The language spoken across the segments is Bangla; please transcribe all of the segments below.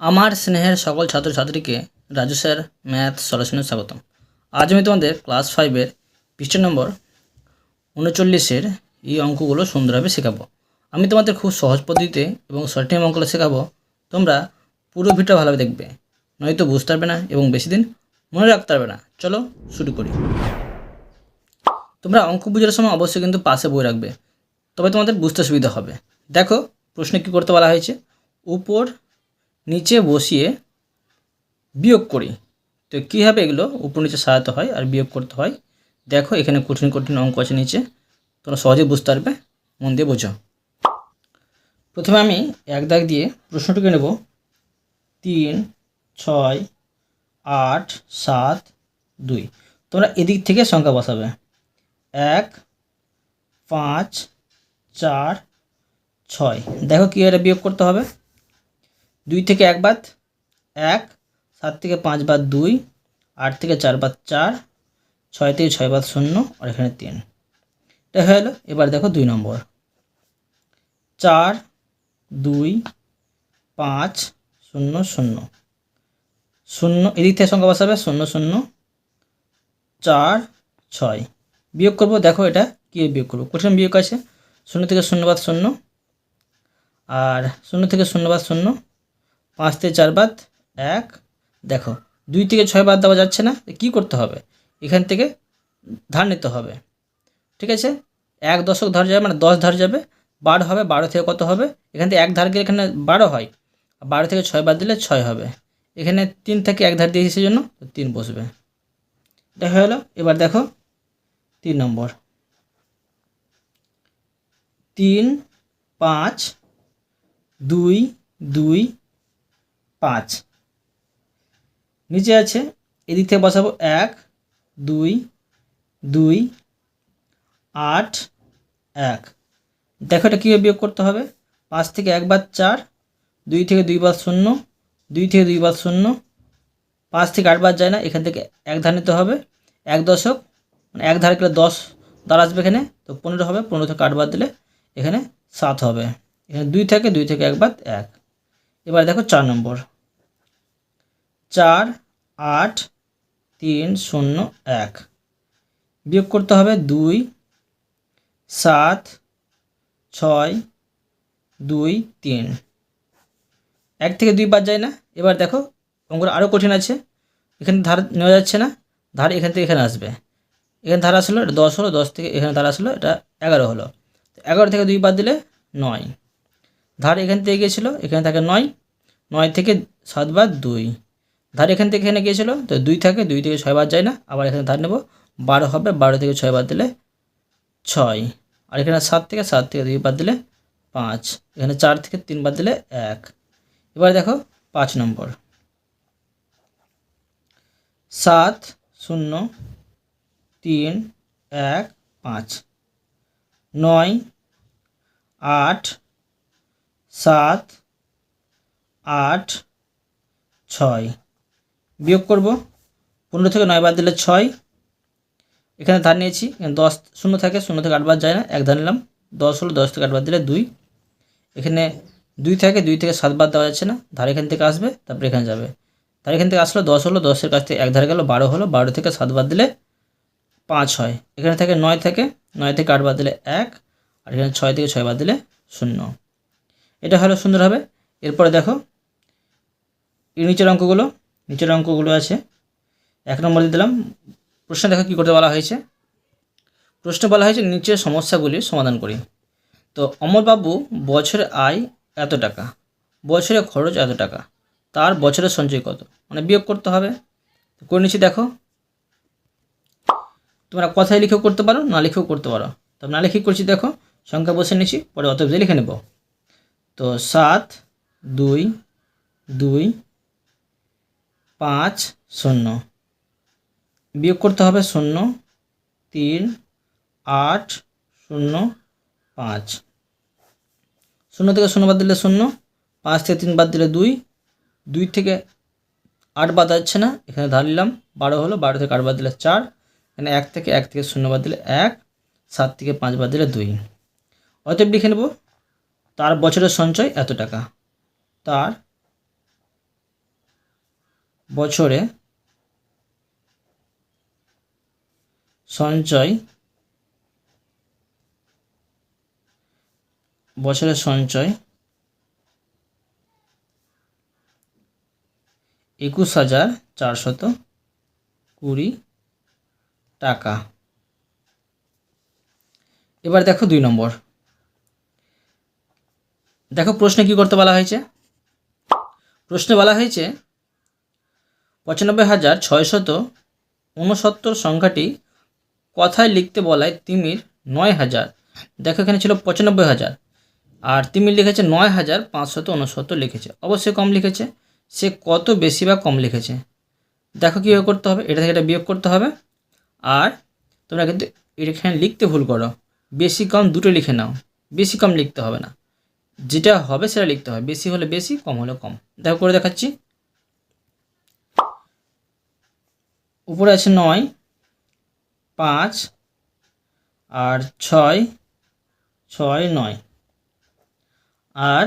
আমার স্নেহের সকল ছাত্রছাত্রীকে রাজু স্যার ম্যাথ সলিউশনে স্বাগতম। আজ আমি তোমাদের ক্লাস ফাইভের পৃষ্ঠা নম্বর উনচল্লিশের এই অঙ্কগুলো সুন্দরভাবে শেখাবো। আমি তোমাদের খুব সহজ পদ্ধতিতে এবং টাইম অঙ্কগুলো শেখাবো। তোমরা পুরো ভিডিওটা ভালোভাবে দেখবে। নয়তো বুঝতে পারবে না এবং বেশি দিন মনে রাখতে পারবে না। চলো শুরু করি। তোমরা অঙ্ক বুঝার সময় অবশ্যই কিন্তু পাশে বই রাখবে। তবে তোমাদের বুঝতে সুবিধা হবে। দেখো প্রশ্নে কী করতে বলা হয়েছে? উপর নিচে বসিয়ে বিয়োগ করি। তো কীভাবে এগুলো উপর নিচে সাজাতে হয় আর বিয়োগ করতে হয়? দেখো, এখানে কঠিন কঠিন অঙ্ক আছে নিচে। তোমরা সহজে বুঝতে পারবে, মন দিয়ে বোঝো। প্রথমে আমি এক দাগ দিয়ে প্রশ্নটুকে নেব। তিন, ছয়, আট, সাত, দুই। তোমরা এদিক থেকে সংখ্যা বসাবে। এক, পাঁচ, চার, ছয়। দেখো কী এটা বিয়োগ করতে হবে। দুই থেকে এক বাদ এক, সাত থেকে পাঁচ বাদ দুই, আট থেকে চার বাদ চার, ছয় থেকে ছয় বাদ শূন্য, আর এখানে তিন। এটা হয়ে গেলো এবার দেখো দুই নম্বর। চার, দুই, পাঁচ, শূন্য শূন্য। শূন্য, এদিক থেকে সংখ্যা বসাবে, শূন্য শূন্য, চার, ছয়। বিয়োগ করব, দেখো এটা কী বিয়োগ করব? কঠিন বিয়োগ আছে, শূন্য থেকে শূন্য বাদ শূন্য, আর শূন্য থেকে শূন্য বাদ শূন্য পাঁচ থেকে চার বাদ এক। দেখো, দুই থেকে ছয় বাদ দেওয়া যাচ্ছে না কি করতে হবে? এখান থেকে ধার নিতে হবে। ঠিক আছে? এক দশক ধার যাবে মানে দশ ধার যাবে। বারো হবে, বারো থেকে কত হবে? এখান থেকে এক ধার গেলে এখানে বারো হয়। বারো থেকে ছয় বাদ দিলে ছয় হবে। এখানে তিন থেকে এক ধার দিয়েছি জন্য তিন বসবে। এটা হয়ে গেলো। এবার দেখো, তিন নম্বর। তিন, পাঁচ, দুই দুই পাঁচ। নিচে আছে, এদিক থেকে বসাবো এক, দুই দুই, আট, এক। দেখো এটা কীভাবে বিয়োগ করতে হবে। পাঁচ থেকে এক বাদ চার, দুই থেকে দুই বাদ শূন্য, দুই থেকে দুই বাদ শূন্য। পাঁচ থেকে আট বাদ যায় না, এখান থেকে এক ধার নিতে হবে। এক দশক মানে এক ধার গেলে দশ দাঁড় আসবে এখানে, তো পনেরো হবে, পনেরো থেকে আট বাদ দিলে এখানে সাত হবে। এখানে দুই থেকে দুই থেকে এক বাদ এক। এবার দেখো চার নম্বর। চার, আট, তিন, শূন্য, এক। বিয়োগ করতে হবে দুই, সাত, ছয়, দুই, তিন। এক থেকে দুই বাদ যায় না। এবার দেখো, অঙ্কটা আরও কঠিন আছে। এখানে ধার নেওয়া যাচ্ছে না। ধার এখান থেকে এখানে আসবে। এখানে ধার আসলো, এটা দশ হলো, দশ থেকে এখানে ধার আসলো, এটা এগারো হলো। এগারো থেকে দুই বাদ দিলে নয়। ধার এখান থেকে গিয়েছিল, এখানে থাকে নয়। নয় থেকে সাত বাদ দুই। ধার এখান থেকে এখানে গিয়েছিল, তো দুই থাকে, দুই থেকে ছয় বাদ যায় না, আবার এখানে ধার নেব, বারো হবে, বারো থেকে ছয় বাদ দিলে ছয়, আর এখানে সাত থেকে সাত থেকে দুই বাদ দিলে পাঁচ, এখানে চার থেকে তিন বাদ দিলে এক। এবার দেখো পাঁচ নম্বর। সাত, শূন্য, তিন, এক, পাঁচ, নয়, আট, সাত, আট, ছয় বিয়োগ করব। পনেরো থেকে নয় বাদ দিলে ছয়। এখানে ধার নিয়েছি দশ শূন্য থাকে, শূন্য থেকে আট বাদ যায় না, এক ধার নিলাম। দশ হলো দশ থেকে আট বাদ দিলে দুই। এখানে দুই থাকে, দুই থেকে সাত বাদ দেওয়া যাচ্ছে না, ধার এখান থেকে আসবে, তারপরে এখানে যাবে। তার এখান থেকে আসলো, দশ হলো, দশের কাছ থেকে এক ধারে গেলো, বারো হলো, বারো থেকে সাত বাদ দিলে পাঁচ হয়। এখানে থাকে নয় থেকে নয় থেকে আট বাদ দিলে এক, আর এখানে ছয় থেকে ছয় বাদ দিলে শূন্য। এটা হলো সুন্দর হবে এরপরে দেখো, এই নিচের অঙ্কগুলো। নিচের অঙ্কগুলো আছে। এক নম্বর দিয়ে দিলাম, প্রশ্ন দেখো কী করতে বলা হয়েছে। প্রশ্ন বলা হয়েছে নিচের সমস্যাগুলির সমাধান করি। তো অমরবাবু বছরে আয় এত টাকা, বছরে খরচ এত টাকা, তার বছরের সঞ্চয় কত মানে বিয়োগ করতে হবে। করে নিচ্ছি দেখো। তোমরা কথায় লিখেও করতে পারো, না লিখেও করতে পারো। তো না লিখে করছি দেখো, সংখ্যা বসে নিচ্ছি, পরে অত লিখে নেব। তো সাত, দুই দুই পাঁচ, শূন্য। বিয়োগ করতে হবে শূন্য, তিন, আট, শূন্য, পাঁচ। শূন্য থেকে শূন্য বাদ দিলে শূন্য, পাঁচ থেকে তিন বাদ দিলে দুই। দুই থেকে আট বাদ যাচ্ছে না, এখানে ধার নিলাম, বারো হলো, বারো থেকে আট বাদ দিলে চার। এখানে এক থেকে এক থেকে শূন্য বাদ দিলে এক, সাত থেকে পাঁচ বাদ দিলে দুই। অতএব লিখে নেব, তার বছরের সঞ্চয় এত টাকা। তার বছরে সঞ্চয় বছরে সঞ্চয় একুশ হাজার চারশত কুড়ি টাকা। এবার দেখো দুই নম্বর। দেখো প্রশ্নে কি করতে বলা হয়েছে? প্রশ্নে বলা হয়েছে পঁচানব্বই হাজার ছয়শত ঊনসত্তর সংখ্যাটি কথায় লিখতে বলায় তিমির নয় হাজার। দেখো এখানে ছিল পঁচানব্বই হাজার। আর তিমির লিখেছে নয় হাজার পাঁচশত ঊনসত্তর লিখেছে। অবশ্যই কম লিখেছে। সে কত বেশি বা কম লিখেছে? দেখো কীভাবে করতে হবে। এটা থেকে এটা বিয়োগ করতে হবে। আর তোমরা কিন্তু এখানে লিখতে ভুল করো। বেশি কম দুটো লিখে নাও। বেশি কম লিখতে হবে না। যেটা হবে সেটা লিখতে হবে। বেশি হলে বেশি, কম হলে কম। দেখো করে দেখাচ্ছি। উপরে আছে নয়, পাঁচ আর ছয় ছয় নয়। আর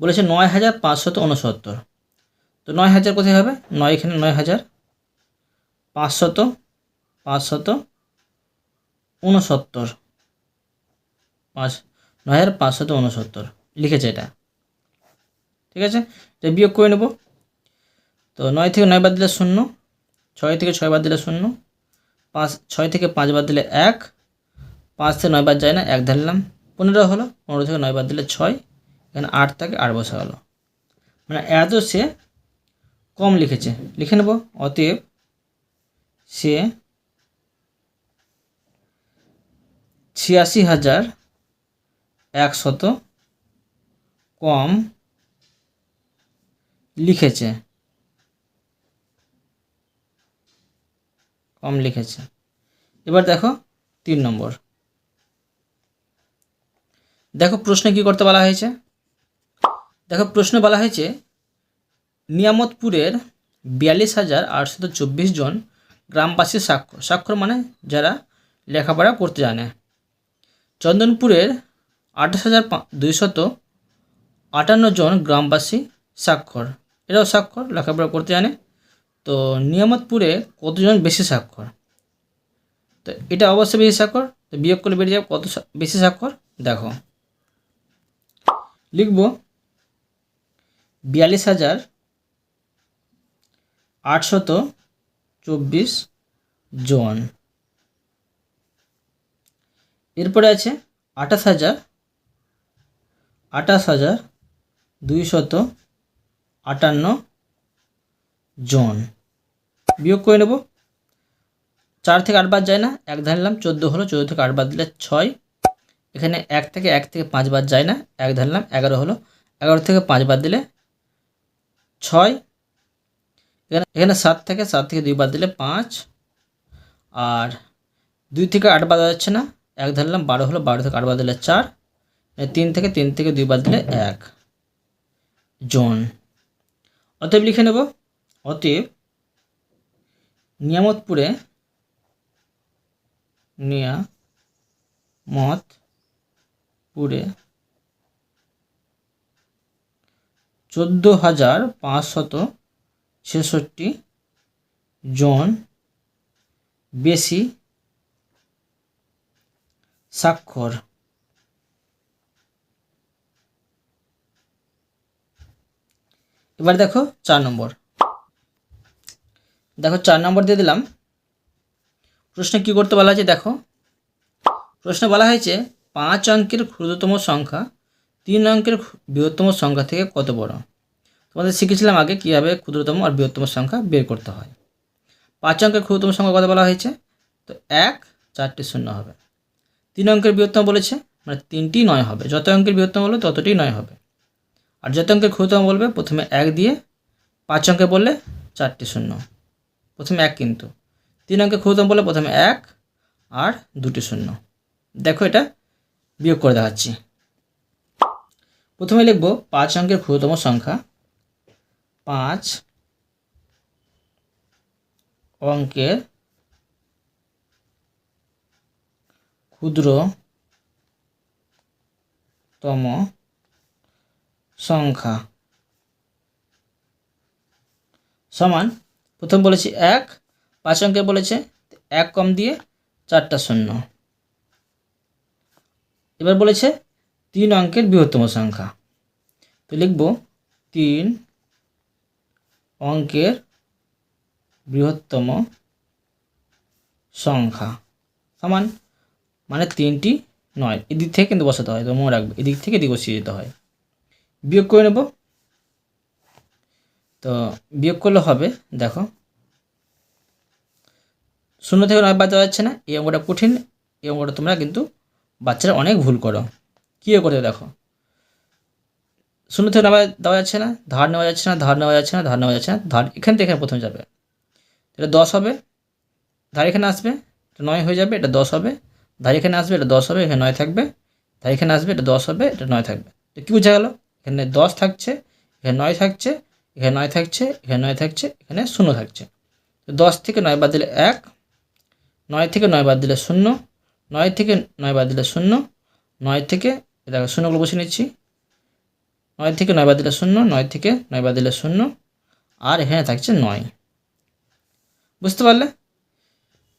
বলেছে নয় হাজার পাঁচশত উনসত্তর তো নয় হাজার কোথায় হবে? নয় এখানে নয় হাজার পাঁচশত পাঁচশত উনসত্তর পাঁচ, নয় হাজার পাঁচশত উনসত্তর লিখেছে এটা। ঠিক আছে? এটা বিয়োগ করে নেব। তো নয় থেকে নয় বাদ দিলে শূন্য। ছয় থেকে ছয় বাদ দিলে শূন্য, পাঁচ, ছয় থেকে পাঁচ বাদ দিলে এক, পাঁচ থেকে নয় বাদ যায় না, এক ধরলাম পনেরো হলো, পনেরো থেকে নয় বাদ দিলে ছয়, এখানে আট থেকে আট বসা হলো মানে এত সে কম লিখেছে। লিখে নেব, অতএব সে ছিয়াশি হাজার একশত কম লিখেছে। কম লিখেছে। এবার দেখো তিন নম্বর। দেখো প্রশ্নে কি করতে বলা হয়েছে? দেখো প্রশ্নে বলা হয়েছে, নিয়ামতপুরের বিয়াল্লিশ হাজার আটশত চব্বিশ জন গ্রামবাসীর স্বাক্ষর। স্বাক্ষর মানে যারা লেখাপড়া করতে জানে। চন্দনপুরের আঠাশ হাজার দুইশত আটান্ন জন গ্রামবাসী স্বাক্ষর। এরাও স্বাক্ষর, লেখাপড়া করতে জানে। তো নিয়ামতপুরে কতজন বেশি স্বাক্ষর? তো এটা অবশ্যই বেশি স্বাক্ষর। তো বিয়োগ করলে বেরিয়ে যাবে কত বেশি স্বাক্ষর? দেখো, লিখব বিয়াল্লিশ হাজার আটশত চব্বিশ জন। এরপরে আছে আঠাশ হাজার আঠাশ হাজার দুইশত আটান্ন জন। বিয়োগ করে নেব। চার থেকে আট বাদ যায় না, এক ধারলাম চোদ্দ হলো, চোদ্দ থেকে আট বাদ দিলে ছয়। এখানে এক থেকে এক থেকে পাঁচ বাদ যায় না, এক ধারলাম এগারো হলো। এগারো থেকে পাঁচ বাদ দিলে ছয়। এখানে এখানে সাত থেকে সাত থেকে দুই বাদ দিলে পাঁচ। আর দুই থেকে আট বাদ যাচ্ছে না, এক ধরলাম বারো হলো, বারো থেকে আট বাদ দিলে চার। তিন থেকে তিন থেকে দুই বাদ দিলে এক। জন। অতএব লিখে নেব অতএব নিয়ামতপুরে নিয়ামতপুরে চোদ্দ হাজার পাঁচশত ছেষট্টি জন বেশি স্বাক্ষর। এবার দেখো চার নম্বর। দেখো চার নম্বর দিয়ে দিলাম। প্রশ্নে কি করতে বলা হয়েছে দেখো। প্রশ্নে বলা হয়েছে, পাঁচ অঙ্কের ক্ষুদ্রতম সংখ্যা তিন অঙ্কের বৃহত্তম সংখ্যা থেকে কত বড়? তোমাদের শিখেছিলাম আগে কীভাবে ক্ষুদ্রতম আর বৃহত্তম সংখ্যা বের করতে হয়। পাঁচ অঙ্কের ক্ষুদ্রতম সংখ্যা কত বলা হয়েছে? তো এক, চারটি শূন্য হবে। তিন অঙ্কের বৃহত্তম বলেছে মানে তিনটি নয় হবে। যত অঙ্কের বৃহত্তম বলবে ততটি নয় হবে। আর যত অঙ্কের ক্ষুদ্রতম বলবে, প্রথমে এক দিয়ে পাঁচ অঙ্কে বললে চারটি শূন্য। প্রথমে এক কিন্তু। তিন অঙ্কের ক্ষুদ্রতম বললে প্রথমে এক আর দুটি শূন্য। দেখো এটা বিয়োগ করে দেখাচ্ছি। প্রথমে লিখব পাঁচ অঙ্কের ক্ষুদ্রতম সংখ্যা পাঁচ অঙ্কের ক্ষুদ্রতম সংখ্যা সমান প্রথম বলেছি এক, পাঁচ অঙ্কে বলেছে, এক কম দিয়ে চারটা শূন্য। এবার বলেছে তিন অঙ্কের বৃহত্তম সংখ্যা। তো লিখব তিন অঙ্কের বৃহত্তম সংখ্যা। সমান মানে তিনটি নয়। এদিক থেকে কিন্তু বসাতে হয়, তো মনে রাখবে, এদিক থেকে এদিক বসিয়ে দিতে হয়। বিয়োগ করে নেব। তো বিয়োগ করলে হবে, দেখো। শূন্য থেকে নয় বাদ দেওয়া যাচ্ছে না, এই অঙ্কটা কঠিন, এই অঙ্কটা তোমরা কিন্তু বাচ্চারা অনেক ভুল করো। কী করে দেখো? শূন্য থেকে নেওয়া দেওয়া যাচ্ছে না, ধার নেওয়া যাচ্ছে না, ধার নেওয়া যাচ্ছে না, ধার নেওয়া যাচ্ছে না, ধার এখান থেকে এখানে প্রথমে যাবে। এটা দশ হবে, ধার এখানে আসবে, এটা নয় হয়ে যাবে, এটা দশ হবে, ধার এখানে আসবে, এটা দশ হবে, এখানে নয় থাকবে, ধার এখানে আসবে, এটা দশ হবে, এটা নয় থাকবে। তো কী বোঝা গেল? এখানে দশ থাকছে, এখানে নয় থাকছে এখানে নয় থাকছে, এখানে নয় থাকছে, এখানে শূন্য থাকছে। দশ থেকে নয় বাদ দিলে এক, নয় থেকে নয় বাদ দিলে শূন্য, নয় থেকে নয় বাদ দিলে শূন্য, নয় থেকে দেখো শূন্যগুলো বসে নিচ্ছি। নয় থেকে নয় বাদ দিলে শূন্য, নয় থেকে নয় বাদ দিলে শূন্য, আর এখানে থাকছে নয়। বুঝতে পারলে?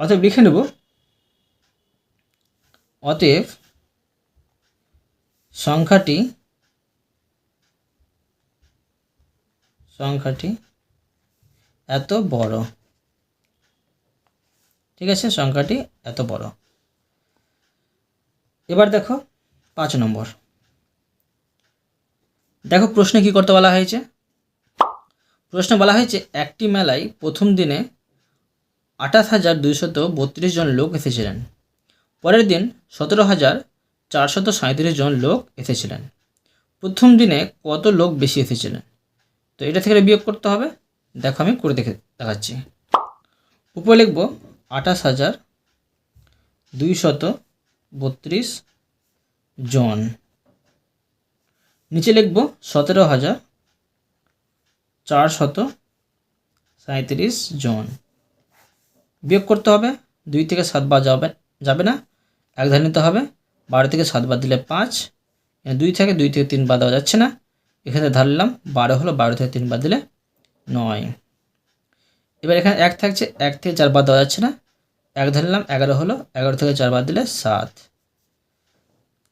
অতএব লিখে নেব। অতএব সংখ্যাটি সংখ্যাটি এত বড়। ঠিক আছে? সংখ্যাটি এত বড়। এবার দেখো, পাঁচ নম্বর। দেখো, প্রশ্নে কি করতে বলা হয়েছে? প্রশ্নে বলা হয়েছে, একটি মেলায় প্রথম দিনে আঠাশ হাজার দুইশত বত্রিশ জন লোক এসেছিলেন। পরের দিন সতেরো হাজার চারশত সাঁত্রিশ জন লোক এসেছিলেন। প্রথম দিনে কত লোক বেশি এসেছিলেন? তো এটা থেকে বিয়োগ করতে হবে। দেখো আমি করে দেখে দেখাচ্ছি। উপরে লিখব আঠাশ হাজার দুইশত বত্রিশ জন। নিচে লিখব সতেরো হাজার চারশত সাঁত্রিশ জন। বিয়োগ করতে হবে। দুই থেকে সাত বার যাবে যাবে না। এক ধার নিতে হবে। বারো থেকে সাত বার দিলে পাঁচ। দুই থেকে দুই থেকে তিন বার দেওয়া যাচ্ছে না। এখানে ধারলাম বারো হলো বারো থেকে তিন বার দিলে নয়। এবার এখানে এক থাকছে, এক থেকে চার বার দেওয়া যাচ্ছে না। এক ধরলাম, এগারো হলো, এগারো থেকে চার বাদ দিলে সাত।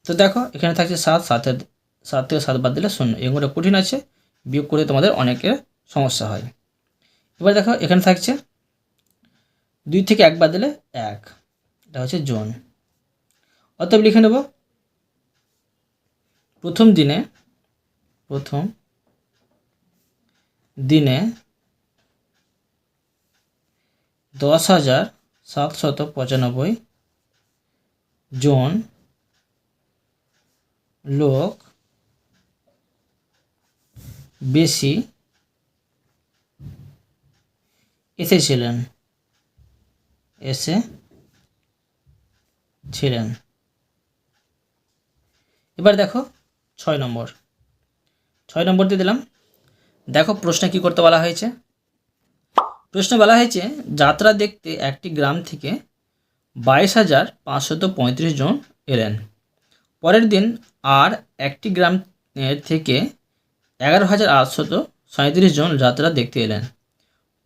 তো দেখো, এখানে থাকছে সাত, সাতের, সাত থেকে সাত বাদ দিলে শূন্য। এগুলো কঠিন আছে, বিয়োগ করে তোমাদের অনেকের সমস্যা হয়। এবার দেখো, এখানে থাকছে দুই থেকে এক বাদ দিলে এক। এটা হচ্ছে জোন। অতএব লিখে নেব, প্রথম দিনে প্রথম দিনে দশ হাজার সাতশত পঁচানব্বই জন লোক বেশি এসেছিলেন এসে ছিলেন এবার দেখো ছয় নম্বর। ছয় নম্বর দিয়ে দিলাম। দেখো প্রশ্নে কি করতে বলা হয়েছে? প্রশ্নে বলা হয়েছে, যাত্রা দেখতে একটি গ্রাম থেকে বাইশ হাজার পাঁচশত পঁয়ত্রিশ জন এলেন। পরের দিন আর একটি গ্রাম থেকে এগারো হাজার আটশত সাঁত্রিশ জন যাত্রা দেখতে এলেন।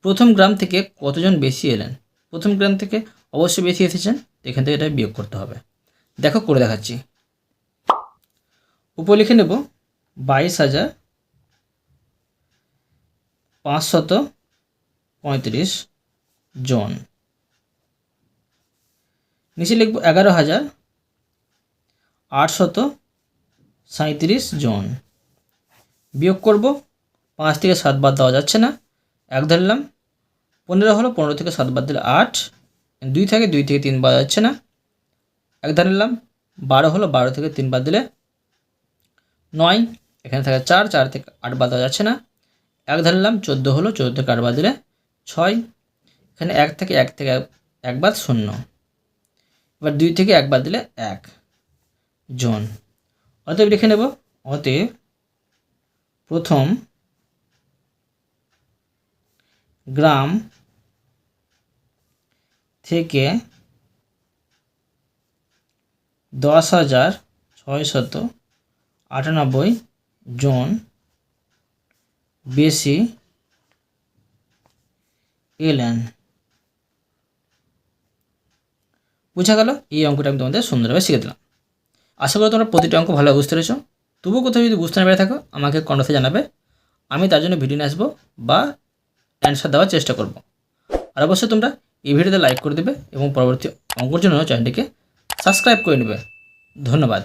প্রথম গ্রাম থেকে কতজন বেশি এলেন? প্রথম গ্রাম থেকে অবশ্যই বেশি এসেছেন, এখান থেকে এটা বিয়োগ করতে হবে। দেখো, করে দেখাচ্ছি। উপর লিখে নেব বাইশ হাজার পাঁচশত পঁয়ত্রিশ জন। নিচে লিখব এগারো হাজার আটশত সাঁত্রিশ জন। বিয়োগ করব, পাঁচ থেকে সাত বাদ দেওয়া যাচ্ছে না। এক ধরলাম পনেরো হলো পনেরো থেকে সাত বাদ দিলে আট। দুই থেকে দুই থেকে তিন বাদ যাচ্ছে না। এক ধরলাম বারো হলো বারো থেকে তিন বাদ দিলে নয়। এখানে থাকে চার চার থেকে আট বাদ দেওয়া যাচ্ছে না। এক ধরলাম চোদ্দ হলো চোদ্দ থেকে আট বাদ দিলে ছয়। এখানে এক থেকে এক থেকে এক বাদ শূন্য। এবার দুই থেকে এক বাদ দিলে এক জন। অতএব লিখে নেব, অতএব প্রথম গ্রাম থেকে দশ হাজার ছয়শত আটানব্বই জন বেশি এল এন বোঝা গেল এই অঙ্কটা আমি তোমাদের সুন্দরভাবে শিখে দিলাম। আশা করি তোমরা প্রতিটা অঙ্ক ভালোভাবে বুঝতে পেরেছ। তবুও কোথাও যদি বুঝতে না পেরে থাকো, আমাকে কন্টাসে জানাবে। আমি তার জন্য ভিডিও নিয়ে আসব বা অ্যান্সার দেওয়ার চেষ্টা করব। আর অবশ্যই তোমরা এই ভিডিওতে লাইক করে দেবে এবং পরবর্তী অঙ্কর জন্য চ্যানেলটিকে সাবস্ক্রাইব করে নেবে। ধন্যবাদ।